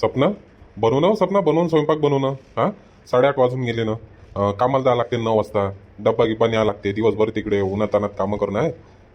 सपना? बनवू ना सपना? बनवून स्वयंपाक बनवणं? हां? साडेआठ वाजून गेले ना. कामाला जावं लागते नऊ वाजता. डब्बा गिब्बा न्यावं लागते. दिवसभर तिकडे उन्हातानात कामं करणं आहे.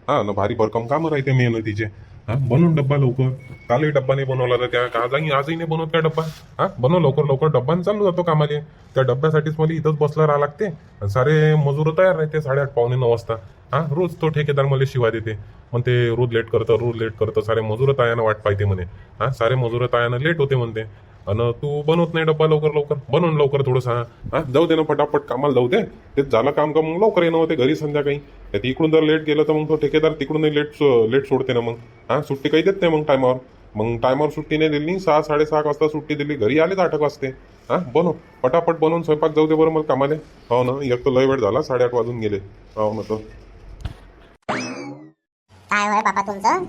हां ना भारी भरकम कामं राहते मेहनतीचे. हा बनवून डब्बा लवकर. कालही डब्बा नाही बनवला तर त्या आजही आजही नाही बनवत काय डब्बा. हा बनव लवकर लवकर. डब्बा चालू जातो कामाले. त्या डब्यासाठीच मला इथंच बसला राहा लागते. आणि सारे मजूर तयार राहते साडेआठ पावणे नऊ वाजता. हा रोज तो ठेकेदार मला शिवा देते. मग ते रोज लेट करतं रोज लेट करतं. सारे मजूर तायानं वाट पाहिजे म्हणे. हा सारे मजूर तायानं लेट होते म्हणते. आणि तू बनवत नाही डब्बा लवकर लवकर. बनवून लवकर थोडंसं हा. जाऊ दे ना पटापट कामाला जाऊ दे. ते झालं काम का मग लवकर येणं होते घरी संध्याकाळी. त्यात इकडून जर लेट गेलं तर मग तो ठेकेदार तिकडूनही लेट लेट सोडते ना मग. हा सुट्टी काही देत नाही मग टायमावर मग टायमावर सुट्टी नाही दिली सहा साडेसहा वाजता सुट्टी दिली. घरी आलेच आठ वाजते. हा बनव. पटापट बनवून स्वयंपाक जाऊ दे बरं मला कामाले. हो ना एक तर लय वेळ झाला साडेआठ वाजून गेले. हो ना तर. काय होय बाबा तुमचं?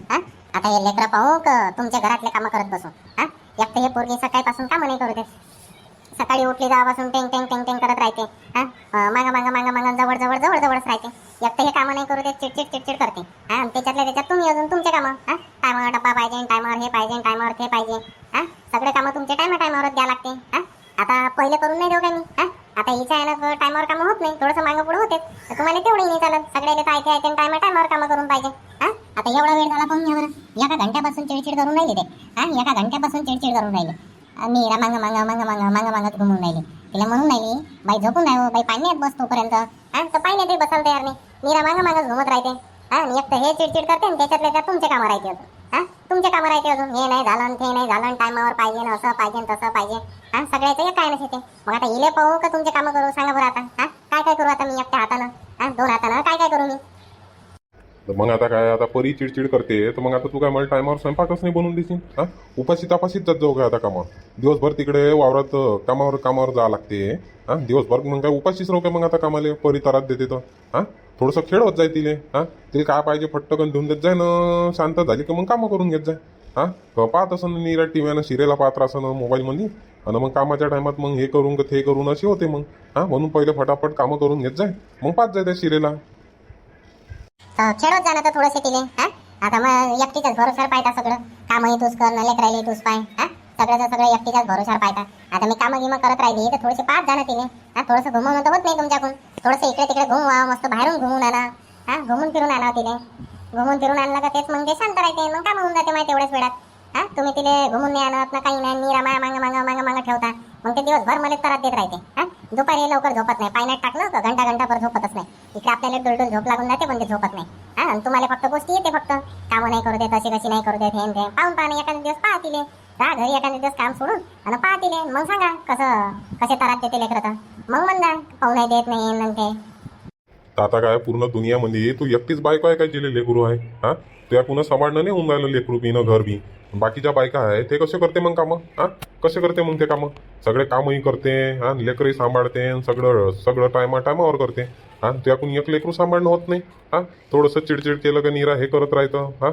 आता हे लेकरं पाहू का तुमच्या घरातले कामं करत बसू हा? एक तर हे पोरगी सकाळपासून कामं नाही करू दे सकाळी उठली जावापासून टेंग टेंग टेंग टेंग करत राहते. हा? मागा मागा मागा मागा जवळ जवळ जवळ जवळच राहते. एक तर हे कामं नाही करू देत चिडचिड चिडचिड करते. हां? आणि त्याच्यातल्या त्याच्यात तुम्ही अजून तुमचे कामं. हां? टायमावर डब्बा पाहिजे टायमावर हे पाहिजे टायमावर ते पाहिजे. हा? सगळे कामं तुमचे टायमा टायमावरच द्या लागते. हा? आता पहिले करून नाही देऊ का मी? हा? आता हिच्या यानं टायमावर कामं होत नाही. थोडंसं मागं पुढे होते. तुम्हाला तेवढंही नाही चालत. सगळ्याला तर ऐकते ऐकते टायमा टायमावर कामं करून पाहिजे. आता एवढा वेळ झाला पाहून घ्या बरं एका घंट्यापासून चिडचिड करून राहिले ते. हां एका घंट्यापासून चिडचिड करून राहिले. मी हिरा मांग मांग मांग मांग मागं घुमून राहिली. तिला म्हणून राहिली बाई झोपून नाही हो बाई पाण्यात बस तोपर्यंत हा तर पाण्यातही बसायला तयार नाही. मीरा मागं मागं घुमत राहते. हा एक तर हे चिडचिड करते आणि त्याच्यातल्या त्यात तुमचे कामं राहते अजून. हा तुमचे कामं राहते अजून. हे नाही झालं ते नाही झालं टायमावर पाहिजे ना असं पाहिजे तसं पाहिजे. हां सगळ्याचं एक काय नसते मग आता इले पाहू का तुमचे कामं करू? सांगा बरं आता. हां काय काय करू आता मी एकट्या हातानं? हां दोन हातानं. काय काय करू मी? तर मग आता काय आता परी चिडचिड करते तर मग आता तू काय मला टायमावर स्वयंपाकच नाही बनवून देशील? हा? उपाशी तापाशीच जात जाऊ काय आता कामावर? दिवसभर तिकडे वावरात कामावर कामावर जावं लागते. हा? दिवसभर मग काय उपाशीच राहू काय मग आता कामाले? परी तरात देते तर. हा? थोडंसं खेळ होत जाय तिले. हा? तिला काय पाहिजे फट्टकन देऊन देत जाय ना शांत झाली की मग कामं करून घेत जाय. हा? पाहत असं निरा टी व्हीनं सिरियला पाहत असं ना मोबाईलमध्ये आणि मग कामाच्या टायमात मग हे करून ते करून असे होते मग. हा? म्हणून पहिले फटाफट कामं करून घेत जाय. मग पाहत जाय त्या सिरियलला खेळत जाणं तर थोडंसे तिले हा? आता मग एकटीच्याच भरोशावर पाहता सगळं. कामही तूच कर न लेकरायले तूच पाय हा? सगळ्याचं सगळं एकटीच्याच भरोशावर पाहता. आता मी कामं गिमं करत राहिली तर थोडेसे पाच जाणं तिने हा? थोडंसं घुमवणं तर होत नाही तुमच्याकडून. थोडंसं इकडे तिकडे घुमवा मस्त बाहेरून घुमून आणा हा? घुमून फिरून आणा तिने घुमून फिरून आणलं का तेच मग ते शांत राहते मग काम होऊन जाते माहिती एवढ्याच वेळात. हा? तुम्ही तिले घुमून नाही आणत ना काही नाही. निरा माया मांग मांग मांग मांग ठेवता. मग ते दिवसभर मला त्रास देत राहते. हा? दुपारी लवकर झोपत नाही. पाण्यात टाकलं का घंटा घंटाभर झोपतच नाही. इकडे आपल्याला डुलडुल झोप लागून जाते पण ते झोपत नाही. हा? आणि तुम्हाला फक्त गोष्टी येते फक्त. कामं नाही करू देत अशी कशी नाही करू देत हे ते. पाहून पाहणे एखाद्या दिवस पाहा तिले जा घरी एखाद्या दिवस काम सोडून आणि पाहा तिले मग सांगा कसं कसे त्रास देते लेकर तर. मग म्हणजा पाहू नाही देत नाही हे ते. तर आता काय पूर्ण दुनियामध्ये तू एकटीच बायको आहे काय जिले लेकरू आहे? हा? तुया पुन्हा सांभाळणं नाही होऊन राहिलं लेकरू बी न घर बी? बाकीच्या बायका आहे ते कसे करते मग कामं? हा कसे करते मग ते कामं? सगळे कामही करते हा लेकरही सांभाळते आणि सगळं सगळं टायमा टायमावर करते. हां त्याकून एक लेकरू सांभाळणं होत नाही. हा थोडंसं चिडचिड केलं का निरा हे करत राहतं. हा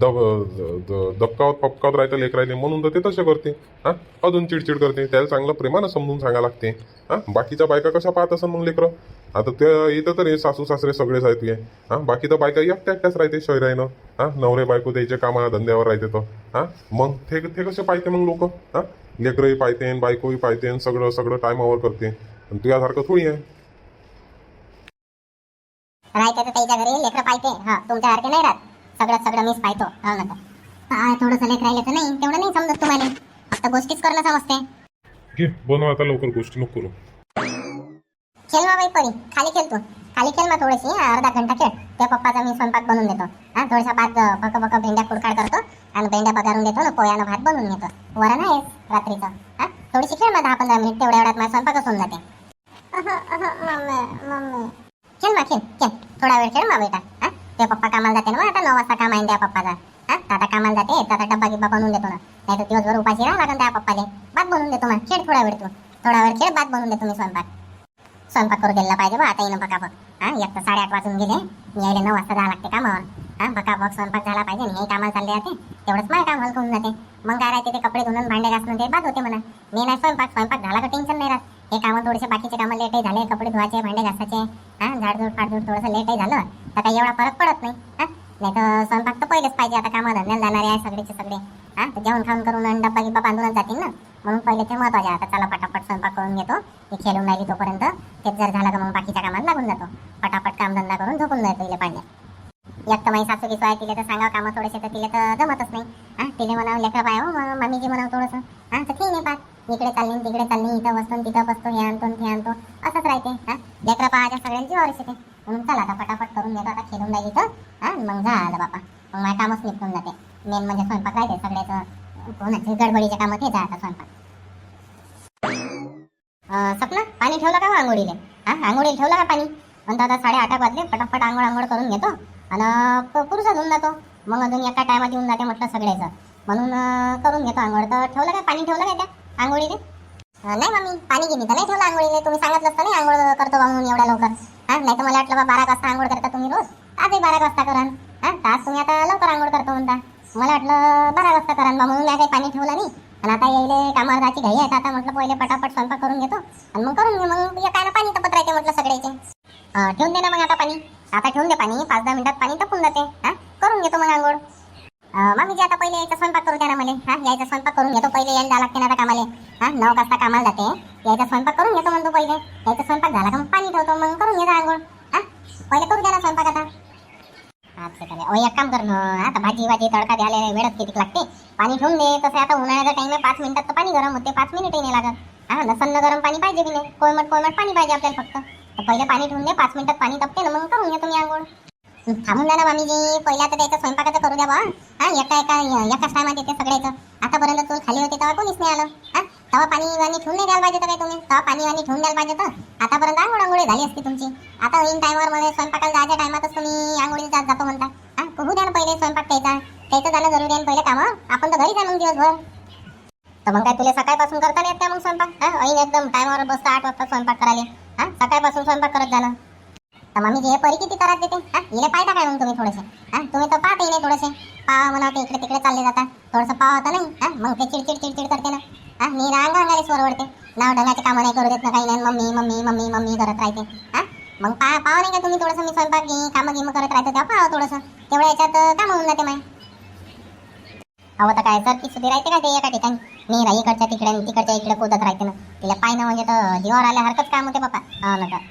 दब द- दबकावत पपकावत राहतं लेकरायले म्हणून तर ते तसे करते. हां अजून चिडचिड करते. त्याला चांगलं प्रेमानं समजून सांगा लागते. हां बाकीच्या बायका कशा पाहत असं मग लेकरं? आता त्या इथं तर हे सासू सासरे सगळेच आहेत तुझे हा बाकी तर बायका एकट्या एकट्याच राहते शहरानं हा नवरे बायको द्यायचे कामा धंद्यावर राहते तर हा मग ते ते कसे पाहते मग लोक? हा लेकरही पाहते बायकोही पाहते सगळं सगळं टायमावर करते. आणि तुझ्यासारखं थोडी आहे. राहते तर त्याच्या घरी लेकरं पाहते. हा तुमच्यासारखे नाही राहत. सगळं सगळं मीच पाहतो. हो ना तर. हा थोडंसं लेकर राहिलं तर नाही. तेवढं नाही समजत तुम्हाला. फक्त गोष्टीच करणं समजते. घे बनव आता लवकर गोष्टी नको करू. खेळ ना बाई परी. खाली खेळ तू. खाली खेळ मग थोडीशी अर्धा घंटा खेळ. त्या पप्पाचा मी स्वयंपाक बनवून देतो. हा थोडासा भात पक बक भेंड्या कुडकाड करतो आणि भेंड्या पगारून देतो ना पोयानं भात बनवून घेतो. वरण आहे रात्रीचं. हा थोडीशी खेळ मग दहा पंधरा मिनिट. तेवढ्या वेळात माझा स्वयंपाकच होऊन जाते. खेळ मग खेळ खेळ. थोडा वेळ खेळ मग बेटा. हा ते पप्पा कामाला जाते ना मग आता नऊ वाजता काम आहे त्या पप्पाचा. हा दादा कामाला जाते. दादा डब्बा गिब्बा बनवून देतो ना. नाही तर दिवसभर उपाशी राहा लागेल त्या पप्पाले. भात बनवून देतो मग खेळ थोडा वेळ तू. थोडा वेळ खेळ भात बनवून देतो मी स्वयंपाक. स्वयंपाक करू दिला पाहिजे बा आता येणं बघा. हा एक तर साडेआठ वाजून गेले. मी यायला नऊ वाजता जावं लागते कामावर. हा बघा बघ स्वयंपाक झाला पाहिजे हे कामाला चालले जाते. तेवढंच माझं काम हलकून जाते. मग काय राहते ते कपडे धुणून भांडे घासून ते बाद होते म्हणा. मी नाही स्वयंपाक स्वयंपाक झाला का टेन्शन नाही राहत. हे कामं थोडेसे बाकीचे कामं लेटही झाले कपडे धुवायचे भांडे घासायचे. हा झाडझूड फाडझूड थोडंसं लेटही झालं. तर काही एवढा फरक पडत नाही. हा नाही तर स्वयंपाक तर पहिलेच पाहिजे. आता कामा धंद्याला जाणारे आहे सगळेचे सगळे. हा तर जेवण खाऊन करून डब्बा गिब्बा बांधूनच जातील ना. म्हणून पहिले ते महत्त्वाचे आता चला पटापट स्वयंपाक करून घेतो. हे खेळून राहिली तोपर्यंत तेच जर झालं तर मग बाकीच्या कामात लागून जातो. पटापट कामधंदा करून झोपून जातो इले पाण्यात एक तर माझी सासू किसू आहे तिला तर सांगावं कामं थोडेसे तर तिला तर जमतच नाही. हां तिला म्हणावं लेकर पाय हो मग मम्मीजी म्हणावं थोडंसं. हां तर ठीक आहे पाहत इकडे चालली तिकडे चालली इथं बसतो तिथं बसतो हे आणतो हे आणतो. असंच राहते हां. लेकरं पाहायच्या सगळ्यांची जीवावर येते. म्हणून चला आता पटापट करून घेतो आता खेळून राहिली तर. हा मग झालं बापा. मग माझ्या कामच निपटून जाते. मेन म्हणजे स्वयंपाक राहते सगळ्याचं. कोणाचे गडबडीचे कामं आता स्वयंपाक सपना पाणी ठेवलं का हो आंघोळीले? हा आंघोळीला ठेवलं का पाणी? म्हणतो आता साडेआठ वाजले पटापट आंघोळ आंघोळ करून घेतो. आणि पुरुषा होऊन जातो. मग अजून एका टायमात येऊन जाते म्हटलं सगळ्याचं म्हणून करून घेतो आंघोळ. तर ठेवलं काय पाणी ठेवलं काय त्या आंघोळीले? नाही मम्मी पाणी गिनी तर नाही ठेवलं आंघोळीले. तुम्ही सांगितलं असतं नाही आंघोळ करतो म्हणून एवढ्या लवकर. हा नाही तर मला वाटलं बा बारा वाजता आंघोळ करता तुम्ही रोज. आजही बारा वाजता करान हा तर आज तुम्ही आता लवकर आंघोळ करतो म्हणता. मला वाटलं बारा वाजता करा बा म्हणून मी काही पाणी ठेवलं नाही आणि आता यायले कामावर जायची घाई आहे तर आता म्हटलं पहिले पटापट स्वयंपाक करून घेतो. आणि मग करून घे मग या काय पाणी तपत राहते म्हटलं सगळ्याचे. ठेवून दे ना मग आता पाणी. आता ठेवून दे पाणी पाच दहा मिनिटात पाणी तपून जाते. हा करून घेतो मग आंघोळ. अं, मामीजी आता पहिले यायचा स्वयंपाक करू द्या ना मला. हा यायचा स्वयंपाक करून घेतो पहिले यायला लागते ना आता कामाले. हा नऊ वाजता कामाला जाते. यायचा स्वयंपाक करून घेतो म्हणतो पहिले. यायचा स्वयंपाक झाला का मग पाणी ठेवतो मग करून घेतो आंघोळ. हा पहिले करू द्या ना स्वयंपाक आता. अच्छा चालेल अहो एक काम कर ना आता भाजी भाजी तडका द्यायला वेळच किती लागते. पाणी ठेवून दे तसं आता उन्हाळ्याचा टाइम आहे पाच मिनिटात तर पाणी गरम होते पाच मिनिटही नाही लागत. हा नसन्न गरम पाणी पाहिजे की नाही. कोळमट कोळमट पाणी पाहिजे आपल्याला फक्त. तर पहिले पाणी ठेवून दे पाच मिनिटात पाणी तपते ना मग करून घ्या तुम्ही आंघोळ. थांबून द्या ना मामीजी पहिल्या आता त्याचं स्वयंपाकाचं करू द्या बा हा एका एका एकाच टायमात येते सगळ्याचं. आतापर्यंत चूल खाली होती तेव्हा कोणीच नाही आलं. हा तवा पाणी वाणी ठेवून नाही द्यायला पाहिजे तर काय तुम्ही? तवा पाणी वाणी ठेवून द्यायला पाहिजे तर आतापर्यंत आंघोळ आंघोळी झाली असती तुमची. आता इन टायमावर मध्ये स्वयंपाकाला जायच्या टायमातच तुम्ही आंघोळी जात जातो म्हणता. हा होऊ द्या ना पहिले स्वयंपाक त्याचा. त्याचं जाणं जरुरी आहे पहिले कामं? आपण तर घरीच आहे मग दिवसभर. तर मग काय तुला सकाळपासून करता नाही येत का मग स्वयंपाक? हा ऐन एकदम टायमावर बसता आठ वाजता स्वयंपाक करायला. हा सकाळपासून स्वयंपाक करत जाणं तर मम्मी जे परी किती त्रास देते? हा हिला पाहता काय मग तुम्ही थोडेसे? हा तुम्ही तर पाहतही नाही थोडेसे. पाहा म्हणा इकडे तिकडे चालले जाता थोडंसं पाहा होता नाही. हा मग ते चिडचिड चिडचिड करते ना. मी रांग अंगाने स्वर वरते नाव ढगाचे कामं नाही करू देत ना काही नाही. मम्मी मम्मी मम्मी मम्मी करत राहते. हा? मग पा पाव नाही का तुम्ही थोडंसं? मी स्वयंपाक घे कामं गिमं करत राहते. तेव्हा पाहा थोडंसं. तेवढ्या याच्यात काम होऊन जाते माय. अहो तर काय सर ती सुधी राहते का ते एका ठिकाणी? मी राही इकडच्या तिकडे आणि तिकडच्या इकडे कुदत राहते ना. तिला पाय ना म्हणजे तर जीवावर आल्यासारखंच काम होते बापा. हो ना तर.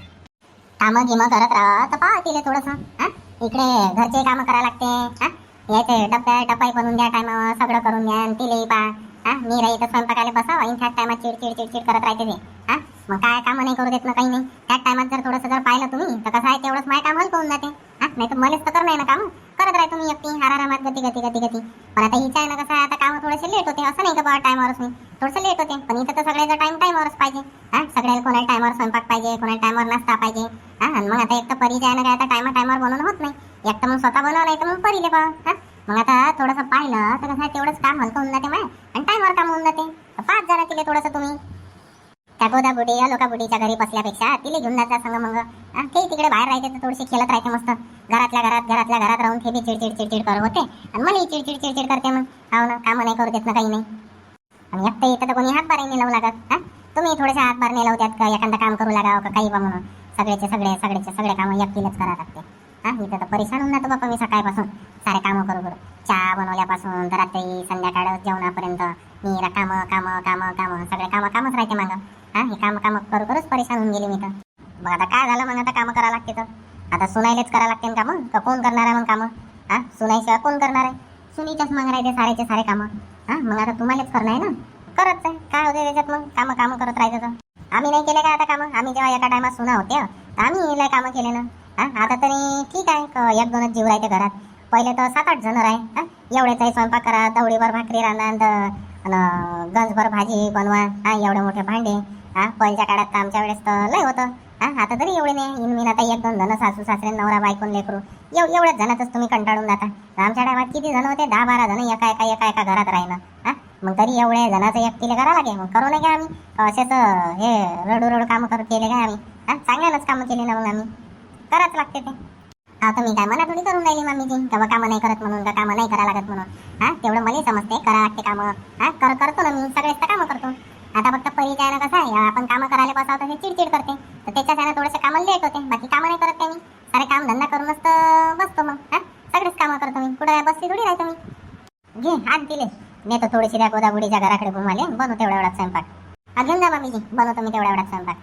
कामं गिमं करत राहा तर पहा तिला थोडंसं. हा? इकडे घरचे कामं करायला लागते. हा? यायचे डब्या डब्बाही बनवून द्या टायमावर सगळं करून द्या आणि तिलाही पहा. हा मी राही तर स्वयंपाकाला बसावं आणि त्याच टायमात चिडचिड चिडचिड करत राहते ते. हा मग काय कामं नाही करू देत ना काही नाही. त्याच टायमात जर थोडंसं जर पाहिलं तुम्ही तर कसं आहे तेवढंच माझं काम हलकं जाते. हा नाही तर मलाच तर करणार ना कामं. करत राहा तुम्ही एकटी आरामात गती गती गती गती. पण आता हिच्या आहे ना कसं आहे आता कामं थोडेसे लेट होते. असं नाही का बा टायमावरच मी थोडंसं लेट होते. पण इथं तर सगळ्याचा टाईम टायमावरच पाहिजे. हा सगळ्याला कोणाला टायमावर स्वयंपाक पाहिजे कोणाला टायमावर नाश्ता पाहिजे. हा आणि मग आता एक तर परीच्या आहे ना काय आता टायमा टायमावर बनवणं होत नाही. एक तर मग स्वतः बनवलं नाही तर मग परीले पहा. हा मग आता थोडंसं पाहिलं तर कसं आहे तेवढंच काम हलकं होऊन जाते माय. आणि टायमावर काम होऊन जाते. पाच जरा तिले थोडंसं तुम्ही. त्या गोदा बुडी या लोका बुडीच्या घरी बसल्यापेक्षा तिले घेऊन जात संग मग. ते तिकडे बाहेर राहते तर थोडीशी खेळत राहते मस्त. घरातल्या घरात घरातल्या घरात राहून ते बी चिडचिड चिडचिड करत होते. आणि मलाही चिडचिड चिडचिड करते मग. हो ना कामं नाही करू देत ना काही नाही. आणि एकटं येतं तर कोणी हातभार नाही लावू लागत हा? तुम्ही थोडेसे हातभार नाही लावतात का? एखादं काम करू लागावं का? काही बा म्हणून. सगळ्याचे सगळे सगळ्याचे सगळे कामं एकटीलाच करा लागते. हा मी तर परेशान होऊन जातो बापा मी सकाळपासून. सारे कामं करू करू. चहा बनवल्यापासून तर रात्री संध्याकाळ जेवणापर्यंत. मी कामं कामं कामं कामं सगळे कामं कामच राहते मागं. हा हे कामं कामं करू करूच परेशान होऊन गेली मी तर. मग आता काय झालं मग आता कामं करा लागते तर? आता सुनाईलेच करा लागते कामं? का कोण करणार आहे मग कामं? हा सुनाईशिवाय कोण करणार आहे? सुनीच्याच मग राहते सारेचे सारे कामं. हा मग आता तुम्हालाच करणं आहे ना? करत आहे काय होते त्याच्यात मग? कामं कामं करत राहायचं तर. आम्ही नाही केले का आता कामं? आम्ही जेव्हा एका टायमात सुना होते तर आम्ही लय कामं केले ना. हा आता तरी ठीक आहे. एक दोनच जीव राहते घरात. पहिले तर सात आठ जण आहे हा. एवढेच स्वयंपाक करा दवडीभर भाकरी राहणार आणि गंजभर भाजी बनवा हा एवढे मोठे भांडे हा. पहिल्या काळात तर आमच्या वेळेस तर लय होतं हा. आता तरी एवढे नाही. इन मी आता एक दोन जण सासू सासरे नवरा बायकोन लेकरू एव एवढ्याच जणातच तुम्ही कंटाळून जाता. आमच्या टायमात किती जण होते? दहा बारा जण एका एका एका एका घरात राहिलं हा. मग तरी एवढ्या जणाचं एकटीला करा लागे मग करू नये का आम्ही? असेच हे रडू रडू कामं करू केले काय आम्ही? हा चांगल्यानंच कामं केली ना मग आम्ही. करावंच लागते ते. आता मी काय मना थोडी करून राहिली मामीजी? तेव्हा कामं नाही करत म्हणून का कामं नाही करा लागत म्हणून. हा तेवढं मला समजते करा लागते कामं. हा कर करतो ना मी सगळेच तर कामं करतो. आता फक्त परिचय ना कसं आहे आपण कामं करायला बसावं तर चिडचिड करते. तर त्याच्या त्यानं थोडंसं कामं लेट होते बाकी कामं नाही करत त्यांनी. सारे काम धंदा करूनच तर बसतो मग हा? सगळेच कामं करतो कुठं बसली थोडी राहतो मी घे आण तिले नेतो थोडीशी त्या गोदाबुडीच्या घराकडे घुमाले बनवतो तेवढ्या एवढा स्वयंपाक. घेऊन जा मामीजी बनवतो मी तेवढ्या एवढा स्वयंपाक.